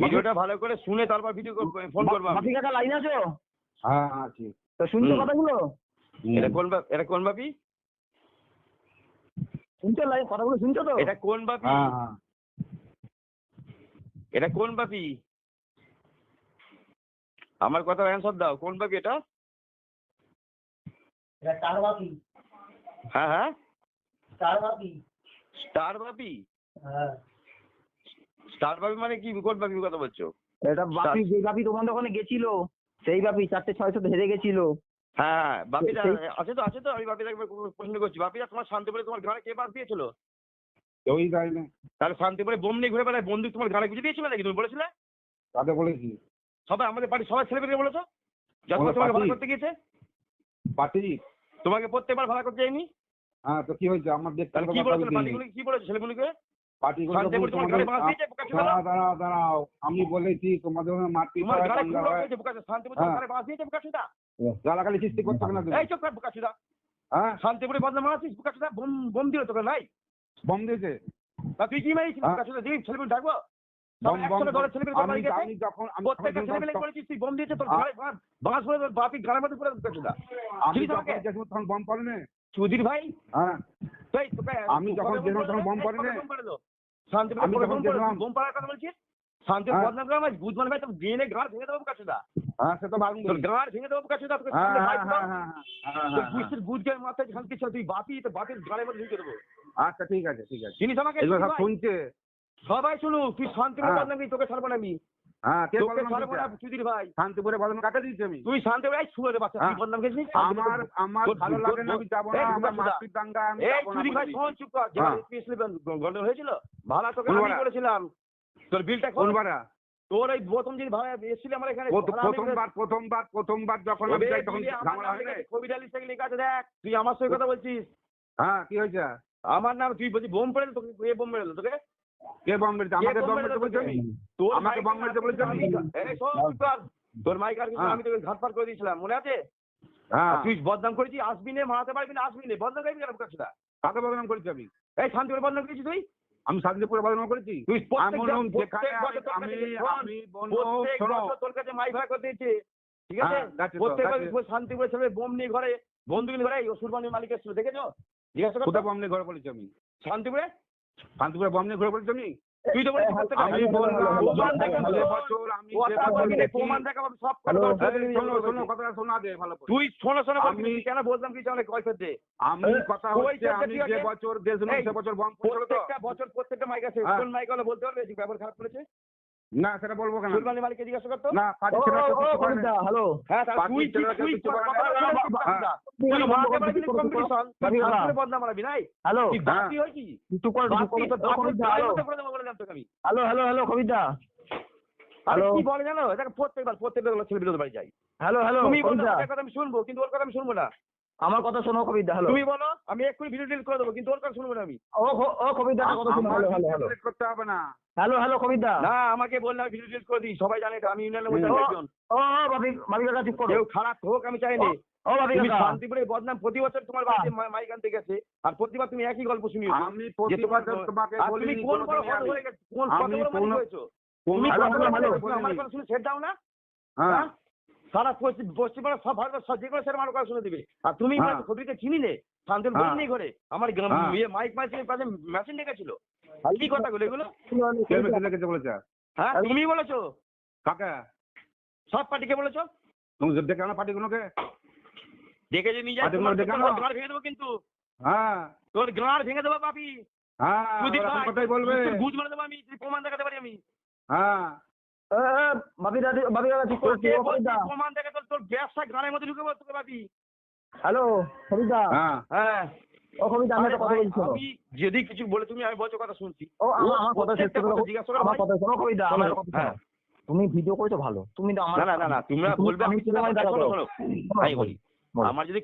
ভিডিওটা ভালো করে শুনে তারপর ভিডিও ফোন করব। বাপি কাকা লাইন আছো? হ্যাঁ আছি। তো শুনছো। কথাগুলো? এটা কোন বাপ এটা কোন বাপি? শুনছো লাইন কথাগুলো শুনছো তো? এটা কোন বাপি? হ্যাঁ হ্যাঁ। এটা কোন বাপি? আমার কথা অ্যান্সার দাও। কোন বাপি এটা? এটা তার বাপি? হ্যাঁ হ্যাঁ। তার বাপি? স্টার বাপি? হ্যাঁ। স্টার বাপি মানে কি? কোন বাপি কথা বলছো? এটা বাপি যে বাপি তোমাদের ওখানে গেছিল সেই বাপি চারটে ছয়শো হেরে গেছিল। হ্যাঁ হ্যাঁ বাপিদা আছে তো আছে তো আমি বাপিদা প্রশ্ন করছি। বাপিদা তোমার শান্তিপুরে তোমার ঘরে কে বাস দিয়েছিল? কেউই যায় না। তাহলে শান্তিপুরে বোম নিয়ে ঘুরে বেড়ায় বন্দুক তোমার ঘাড়ে গুঁজে দিয়েছিল নাকি? তুমি বলেছিলে? তাতে বলেছি? সবাই আমাদের বাড়ির সবাই ছেলে ছেলেমেয়েকে বলেছ? যখন বলো, তোমাকে ভাড়া করতে গিয়েছে? পার্টি? তোমাকে প্রত্যেকবার ভাড়া করতে যায়নি? হ্যাঁ তো কি হয়েছে? আমার দেখতে কি বলেছিল পার্টিগুলো? কি বলেছে ছেলেগুলোকে দাঁড়াও দাঁড়াও আমি বলেছি তোমাদের ওখানে হয়। হয়? গালাগালি সৃষ্টি করছ কেন তুমি। এই চুপ কর বোকা চোদা। হ্যাঁ? শান্তিপুরে বদনাম মারাছিস বোকা বোম বোম দিল তোকে নাই? বম দিয়েছে। তা তুই কি মারিস হ্যাঁ। বোকা চোদা? দিই ছেলেগুলো ডাকবো? আমি যখন বোম দিয়েছে তোর বাস বাপি ঘরের মধ্যে তখন বম পড়ে চৌধুরী ভাই? হ্যাঁ। আমি যখন কবে তখন বোম এই পড়েনি। কবে বোম পড়েলো? শান্তিপুরে আমি যখন বোম বোম পড়ার কথা বলছিস শান্তিপুর হ্যাঁ। বদনাম করে আমার বুধমান ভাই তোর গেনে গাঁড় ভেঙে দেবো চোদা। হ্যাঁ সে তো ভাঙবি তোর গাঁড় ভেঙে দেবো বোকা চোদা, তোকে সামনে বাইক দাও। তোর গুষ্টির গুজের মাথায় তুই বাপি তো বাপির গাড়ির মধ্যে ঢুকে দেবো আচ্ছা ঠিক আছে ঠিক আছে জিনিস আমাকে এগুলো সব শুনছে সবাই শুনুক তুই শান্তি হ্যাঁ। বদনামি তোকে ছাড়বো না আমি হ্যাঁ শান্তিপুরে বদনাম কাকে দিয়েছি আমি? তুই শান্তিপুর এই শুয়ে রে তুই হ্যাঁ। বদনাম গেছিস আমার আমার তোর- ভালো তোর- লাগে না আমি তোর- না আমার বুঝা- দাঙ্গা আমি এই যাব ভাই শোন চুপ কর। যেমন। গন্ডগোল হয়েছিল ভাড়া তোকে আমি ভাড়া? করেছিলাম। তোর বিলটা কোন তোর এই প্রথম দিন ভাড়া এসেছিল আমার এখানে প্রথমবার প্রথমবার প্রথমবার যখন আমি যাই তখন ঝামেলা হয় না লেখা আছে দেখ তুই আমার সঙ্গে কথা বলছিস। হ্যাঁ কি হয়েছে? আমার নাম তুই বলছিস বোম পড়ে তোকে বোম মেরেলো তোকে? কে বম মেরেছে? আমাকে বম মেরেছে মেরেছে বলছো? আমি তোর আমাকে বম মেরেছে কর। তোর মাইক আর হ্যাঁ। আমি তোকে ঘাটপাট করে দিয়েছিলাম মনে আছে? হ্যাঁ। তুই বদনাম করেছিস আসবি না মারাতে পারবি না আসবি না। বদনাম করবি কেন কাকে বদনাম করেছি আমি? এই শান্তিপুরে বদনাম করেছিস তুই? আমি শান্তিপুরে বদনাম করেছি। তুই আমি আমি তোর কাছে মাইক ভাড়া করে দিয়েছে। ঠিক আছে? হ্যাঁ, ছেলে বোম নিয়ে ঘরে বন্দুক নিয়ে ঘরে এই সুরবানির মালিক এসেছিল দেখেছ? জিজ্ঞাসা কর কোথায় বম নিয়ে ঘরে বলেছি আমি? শান্তিপুরে? শান্তিপুরে বম নিয়ে ঘুরে বলেছি তুমি? তুই তো বলেছিস আমি প্রমাণ দেখাবো, সব শোনো শোনো কথাটা শোনা দে ভালো করে তুই শোনো শোনো আমি- কেন বলতাম কি অনেক কয় দে আমি কথা হচ্ছে আমি যে বছর দেশ এই, বছর বম প্রত্যেকটা বছর প্রত্যেকটা মাইক আছে। হ্যাঁ। কোন মাইক বলতে পারবে? ব্যাপার ব্যবহার খারাপ করেছে? না সেটা বলব কেন? মালিককে জিজ্ঞাসা করতো? না পার্টি ছেলেরা তো কিছু করে না। হ্যালো। হ্যাঁ তাহলে তুই তুই তুই হ্যালো। কবিতা হ্যালো। মধ্যে করে দেবো বলে দিলাম তোকে আমি। Hello hello hello Kabita. আরে হ্যালো। কি বলে জানো? দেখ প্রত্যেকবার প্রত্যেকবার ছেলে বিরোধ বাড়ি যাই। হ্যালো হ্যালো তুমি কথা আমি শুনব কিন্তু ওর কথা আমি শুনব না। আমার কথা শোনো কবিতা হ্যালো তুমি বলো আমি এক্ষুনি ভিডিও ডিলিট করে দেবো কিন্তু ওর কথা শুনব না আমি। ও ও কবিতা কথা শোনো। হ্যালো হ্যালো হ্যালো করতে হবে না। Hello hello Kabita. না আমাকে বললে আমি ভিডিও ডিলিট করে দিই সবাই জানে এটা আমি ইউনিয়নের মধ্যে একজন। ও ভাবি ভাবি কাকা চুপ করো কেউ খারাপ হোক আমি চাইনি। ও ভাবি তুমি কাকা। শান্তিপুরে বদনাম প্রতি বছর তোমার বাড়িতে মা- মাইক আনতে গেছে আর প্রতিবার তুমি একই গল্প শুনিয়েছো আমি যে প্রতি বছর তোমাকে আর তুমি বলিনি কোন বড় কথা। হয়ে গেছে কোন মালিক হয়েছো? তুমি মালিক? আমার কথা শুনে সেট দাও না। হ্যাঁ। হ্যাঁ? সারা পশ্চিম পশ্চিমবঙ্গ সব যে কোনো আমার কথা শুনে দিবে। আর তুমি। ছবিকে চিনি নে? শান্তির হ্যাঁ। বই নেই ঘরে? আমার গ্রাম- হ্যাঁ। ইয়ে মাইক মাইকের পাশে মেশিন রেখেছিল কি কথাগুলো এগুলো? হ্যাঁ তুমি বলেছ। কাকে? সব পার্টিকে বলেছ? তুমি দেখে না পার্টিগুলোকে। দেখে যে নিয়ে যাই তোমার। ভেঙে দেবো কিন্তু। হ্যাঁ। তোর গাঁড় ভেঙে দেবো পাপি। হ্যাঁ কথাই বলবে। গুজ মেরে দেবো আমি প্রমাণ দেখাতে পারি আমি। হ্যাঁ। প্রমাণ দেখে তোর তোর গানের মধ্যে ঢুকে তোকে হ্যালো কবিতা হ্যাঁ। হ্যাঁ। ও কবিতা আমি কথা বলছি আমি যদি কিছু বলে তুমি আমি বলছো কথা শুনছি। ও আমার কথা শেষ করে জিজ্ঞাসা করো আমার কথা শোনো কবিতা আমার কথা হ্যাঁ। তুমি ভিডিও করেছ ভালো। তুমি তো না না না না তোমরা বলবে আমি আমি সিনেমায় শোনো দাঁড়াবো। শোনো আমি বলি আমার যদি